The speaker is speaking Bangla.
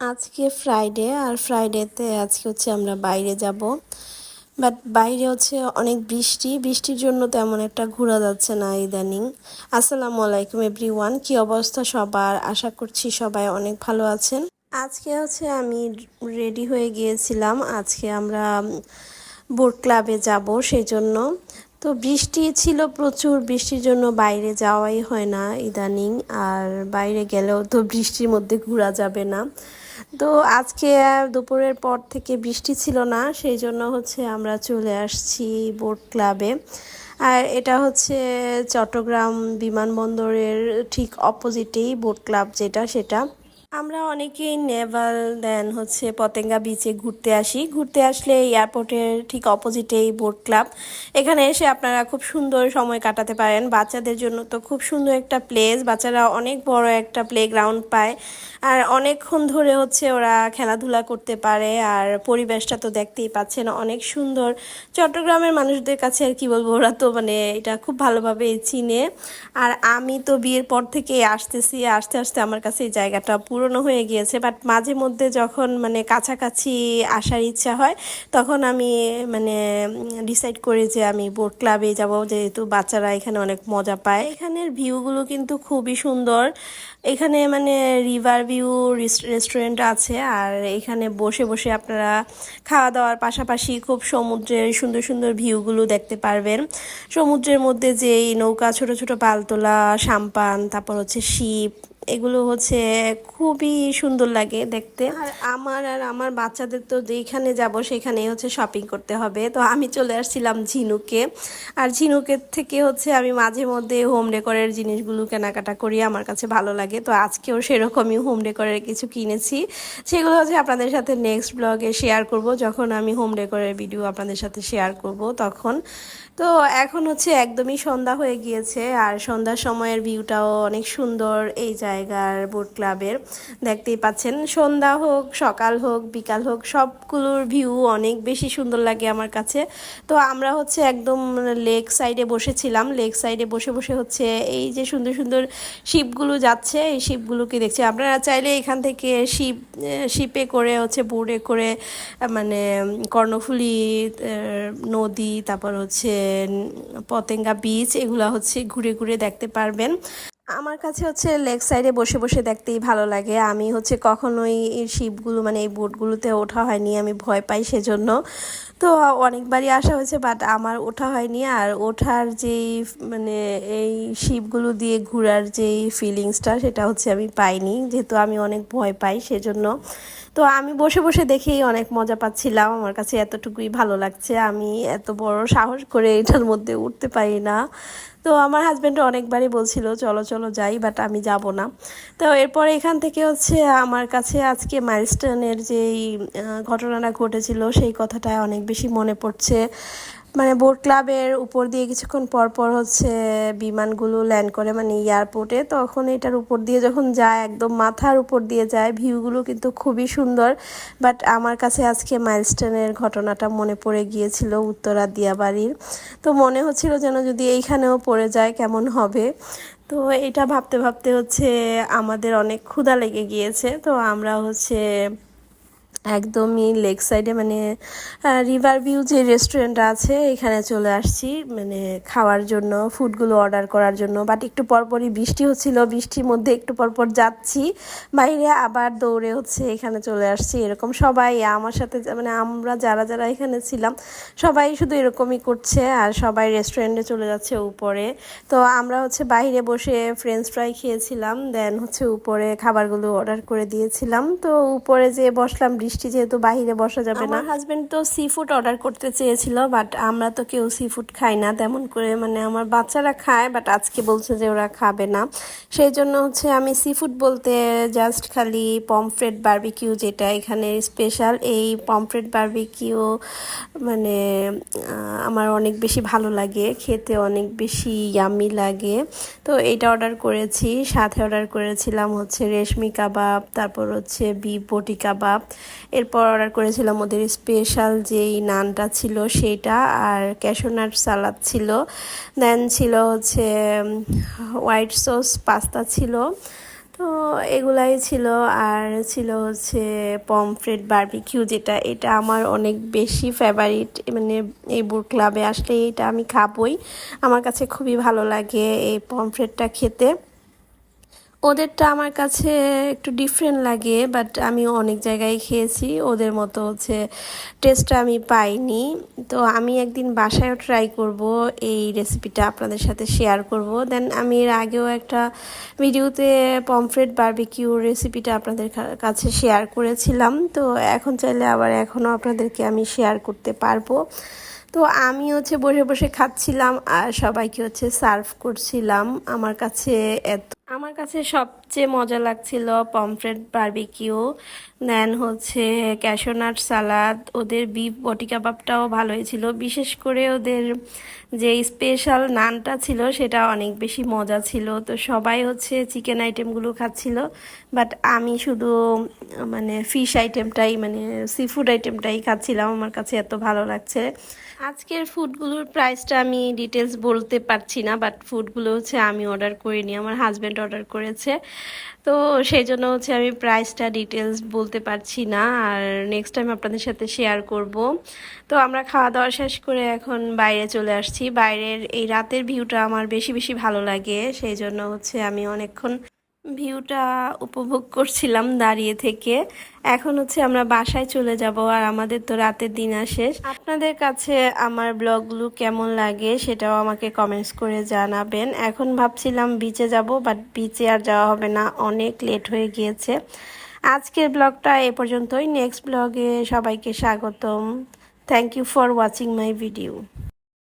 আজকে ফ্রাইডে আর ফ্রাইডেতে আজকে হচ্ছে আমরা বাইরে যাব। বাট বাইরে হচ্ছে অনেক বৃষ্টি। বৃষ্টির জন্য তেমন একটা ঘোরা যাচ্ছে না ইদানিং। আসসালামু আলাইকুম এভরিওয়ান কী অবস্থা সবার? আশা করছি সবাই অনেক ভালো আছেন। আজকে হচ্ছে আমি রেডি হয়ে গিয়েছিলাম। আজকে আমরা বোট ক্লাবে যাব সেই জন্য তো বৃষ্টি ছিল প্রচুর। বৃষ্টির জন্য বাইরে যাওয়াই হয় না ইদানিং। আর বাইরে গেলেও তো বৃষ্টির মধ্যে ঘোরা যাবে না। তো আজকে দুপুরের পর থেকে বৃষ্টি ছিল না, সেই জন্য হচ্ছে আমরা চলে আসছি বোট ক্লাবে। আর এটা হচ্ছে চট্টগ্রাম বিমানবন্দরের ঠিক অপোজিটেই বোট ক্লাব যেটা, সেটা। আমরা অনেকেই নেভাল, দেন হচ্ছে পতেঙ্গা বিচে ঘুরতে আসি। ঘুরতে আসলে এয়ারপোর্টের ঠিক অপোজিটেই বোট ক্লাব এখানে এসে আপনারা খুব সুন্দর সময় কাটাতে পারেন। বাচ্চাদের জন্য তো খুব সুন্দর একটা প্লেস বাচ্চারা অনেক বড় একটা প্লে গ্রাউন্ড পায়। আর অনেকক্ষণ ধরে হচ্ছে ওরা খেলাধুলা করতে পারে। আর পরিবেশটা তো দেখতেই পাচ্ছেন, অনেক সুন্দর। চট্টগ্রামের মানুষদের কাছে আর কি বলব, ওরা তো মানে এটা খুব ভালোভাবে চিনে। আর আমি তো বিয়ের পর থেকে আসতেছি। আসতে আসতে আমার কাছে এই জায়গাটা পুরনো হয়ে গিয়েছে বাট মাঝে মধ্যে যখন মানে কাছাকাছি আসার ইচ্ছা হয়, তখন আমি মানে ডিসাইড করি যে আমি বোট ক্লাবে যাব। যেহেতু বাচ্চারা এখানে অনেক মজা পায়। এখানের ভিউগুলো কিন্তু খুবই সুন্দর। এখানে মানে রিভার ভিউ রেস্টুরেন্ট আছে, আর এখানে বসে বসে আপনারা খাওয়া দাওয়ার পাশাপাশি খুব সমুদ্রের সুন্দর সুন্দর ভিউগুলো দেখতে পারবেন। সমুদ্রের মধ্যে যে নৌকা, ছোট ছোট পালতোলা, সাম্পান, তারপর হচ্ছে শিপ এগুলো হচ্ছে খুবই সুন্দর লাগে দেখতে। আর আমার আর আমার বাচ্চাদের তো যেখানে যাব সেখানে হচ্ছে শপিং করতে হবে। তো আমি চলে আসছিলাম ঝিনুকে। আর ঝিনুকের থেকে হচ্ছে আমি মাঝে মধ্যে হোম ডেকোরের জিনিসগুলো কেনাকাটা করি, আমার কাছে ভালো লাগে। তো আজকেও সেরকমই হোম ডেকোরের কিছু কিনেছি। সেগুলো হচ্ছে আপনাদের সাথে নেক্সট ব্লগে শেয়ার করব। যখন আমি হোম ডেকোরের ভিডিও আপনাদের সাথে শেয়ার করব তখন। তো এখন হচ্ছে একদমই সন্ধ্যা হয়ে গিয়েছে, আর সন্ধ্যার সময়ের ভিউটাও অনেক সুন্দর। এই জায়গার বোট ক্লাবের দেখতেই পাচ্ছেন, সন্ধ্যা হোক, সকাল হোক, বিকাল হোক, সবগুলোর ভিউ অনেক বেশি সুন্দর লাগে আমার কাছে। তো আমরা হচ্ছে একদম লেক সাইডে বসেছিলাম। লেক সাইডে বসে বসে হচ্ছে এই যে সুন্দর সুন্দর শিপগুলো যাচ্ছে, এই শিপগুলোকে দেখছি। আপনারা চাইলে এখান থেকে শিপ শিপে করে হচ্ছে বোর্ডে করে মানে কর্ণফুলি নদী, তারপর হচ্ছে পতেঙ্গা বিচ এগুলো হচ্ছে ঘুরে ঘুরে দেখতে পারবেন। আমার কাছে হচ্ছে লেক সাইডে বসে বসে দেখতেই ভালো লাগে। আমি হচ্ছে কখনোই এই শিপগুলো মানে এই বোটগুলোতে ওঠা হয়নি, আমি ভয় পাই সেজন্য। তো অনেকবারই আসা হয়েছে বাট আমার ওঠা হয়নি। আর ওঠার যেই মানে এই শিপগুলো দিয়ে ঘোরার যেই ফিলিংসটা সেটা হচ্ছে আমি পাইনি। যেহেতু আমি অনেক ভয় পাই সেজন্য। তো আমি বসে বসে দেখেই অনেক মজা পাচ্ছিলাম। আমার কাছে এতটুকুই ভালো লাগছে। আমি এত বড় সাহস করে এটার মধ্যে উঠতে পারি না। তো আমার হাজব্যান্ড অনেকবারই বলছিল, চলো চলো যাই বাট আমি যাব না। তো এরপরে এখান থেকে হচ্ছে আমার কাছে আজকে মাইলস্টোনের যেই ঘটনাটা ঘটেছিল, সেই কথাটা অনেক বেশি মনে পড়ছে। মানে বোট ক্লাবের উপর দিয়ে কিছুক্ষণ পর পর হচ্ছে বিমানগুলো ল্যান্ড করে মানে এয়ারপোর্টে তখন এটার উপর দিয়ে যখন যায়, একদম মাথার উপর দিয়ে যায় ভিউগুলো কিন্তু খুবই সুন্দর। বাট আমার কাছে আজকে মাইলস্টোনের ঘটনাটা মনে পড়ে গিয়েছিল উত্তরা দিয়াবাড়ির তো মনে হচ্ছিল যেন যদি এইখানেও পড়ে যায়, কেমন হবে? তো এটা ভাবতে ভাবতে হচ্ছে আমাদের অনেক ক্ষুধা লেগে গিয়েছে। তো আমরা হচ্ছে একদমই লেক সাইডে মানে রিভার ভিউ যে রেস্টুরেন্ট আছে, এখানে চলে আসছি। মানে খাওয়ার জন্য ফুডগুলো অর্ডার করার জন্য। বাট একটু পরপরই বৃষ্টি হচ্ছিল, বৃষ্টির মধ্যে একটু পরপর যাচ্ছি। বাইরে আবার দৌড়ে হচ্ছে, এখানে চলে আসছি। এরকম সবাই, আমার সাথে মানে আমরা যারা যারা এখানে ছিলাম, সবাই শুধু এরকমই করছে। আর সবাই রেস্টুরেন্টে চলে যাচ্ছে উপরে। তো আমরা হচ্ছে বাইরে বসে ফ্রেঞ্চ ফ্রাই খেয়েছিলাম। দেন হচ্ছে উপরে খাবারগুলো অর্ডার করে দিয়েছিলাম। তো উপরে যে বসলাম বৃষ্টি যেহেতু বাহিরে বসা যাবে না। হাজবেন্ড তো সি ফুড অর্ডার করতে চেয়েছিল বাট আমরা তো কেউ সি ফুড খাই না, তেমন করে মানে আমার বাচ্চারা খায় বাট আজকে বলছে যে ওরা খাবে না। সেই জন্য হচ্ছে আমি সি ফুড বলতে জাস্ট খালি পমফ্রেট বার্বিকিউ যেটা এখানে স্পেশাল এই পমফ্রেট বার্বিকিউ মানে আমার অনেক বেশি ভালো লাগে, খেতে অনেক বেশি ইয়ামি লাগে। তো এইটা অর্ডার করেছি, সাথে অর্ডার করেছিলাম হচ্ছে রেশমি কাবাব, তারপর হচ্ছে বি বটি কাবাব। এরপর অর্ডার করেছিলাম ওদের স্পেশাল যেই নানটা ছিল সেটা আর ক্যাশোনাট সালাদ ছিল। দেন ছিল হচ্ছে হোয়াইট সস পাস্তা ছিল। তো এগুলাই ছিল আর ছিল হচ্ছে পমফ্রেট বারবিকিউ যেটা, এটা আমার অনেক বেশি ফেভারিট মানে এই বুট ক্লাবে আসলে এটা আমি খাবই। আমার কাছে খুবই ভালো লাগে এই পমফ্রেটটা খেতে। ওদেরটা আমার কাছে একটু ডিফারেন্ট লাগে বাট আমি অনেক জায়গায় খেয়েছি। ওদের মতো হচ্ছে টেস্টটা আমি পাইনি। তো আমি একদিন বাসায়ও ট্রাই করব, এই রেসিপিটা আপনাদের সাথে শেয়ার করব। দেন আমি এর আগেও একটা ভিডিওতে পমফ্রেট বার্বিকিউ রেসিপিটা আপনাদের কাছে শেয়ার করেছিলাম। তো এখন চাইলে আবার এখনও আপনাদেরকে আমি শেয়ার করতে পারব। তো আমি হচ্ছে বসে বসে খাচ্ছিলাম আর সবাইকে হচ্ছে সার্ভ করছিলাম। আমার কাছে এত আমার কাছে সবচেয়ে মজা লাগছিল পমফ্রেট বার্বিকিউ দেন হচ্ছে ক্যাশোনাট সালাদ ওদের বিফ বটি কাবাবটাও ভালোই ছিল। বিশেষ করে ওদের যে স্পেশাল নানটা ছিল, সেটা অনেক বেশি মজা ছিল। তো সবাই হচ্ছে চিকেন আইটেমগুলো খাচ্ছিল বাট আমি শুধু মানে ফিশ আইটেমটাই মানে সি ফুড আইটেমটাই খাচ্ছিলাম। আমার কাছে এত ভালো লাগছে। আজকের ফুডগুলোর প্রাইসটা আমি ডিটেলস বলতে পারছি না বাট ফুডগুলো হচ্ছে আমি অর্ডার করিনি, আমার হাজব্যান্ড অর্ডার করেছে। তো সেই জন্য হচ্ছে আমি প্রাইসটা ডিটেলস বলতে পারছি না, আর নেক্সট টাইম আপনাদের সাথে শেয়ার করব। তো আমরা খাওয়া দাওয়া শেষ করে এখন বাইরে চলে আসছি। বাইরের এই রাতের ভিউটা আমার বেশি বেশি ভালো লাগে। সেই জন্য হচ্ছে আমি অনেকক্ষণ ভিউটা উপভোগ করছিলাম দাঁড়িয়ে থেকে। এখন হচ্ছে আমরা বাসায় চলে যাব আর আমাদের তো রাতের দিন শেষ। আপনাদের কাছে আমার ব্লগগুলো কেমন লাগে সেটাও আমাকে কমেন্টস করে জানাবেন। এখন ভাবছিলাম বিচে যাব বাট বিচে আর যাওয়া হবে না। অনেক লেট হয়ে গিয়েছে। আজকের ব্লগটা এ পর্যন্তই। নেক্সট ব্লগে সবাইকে স্বাগতম। Thank you for watching my video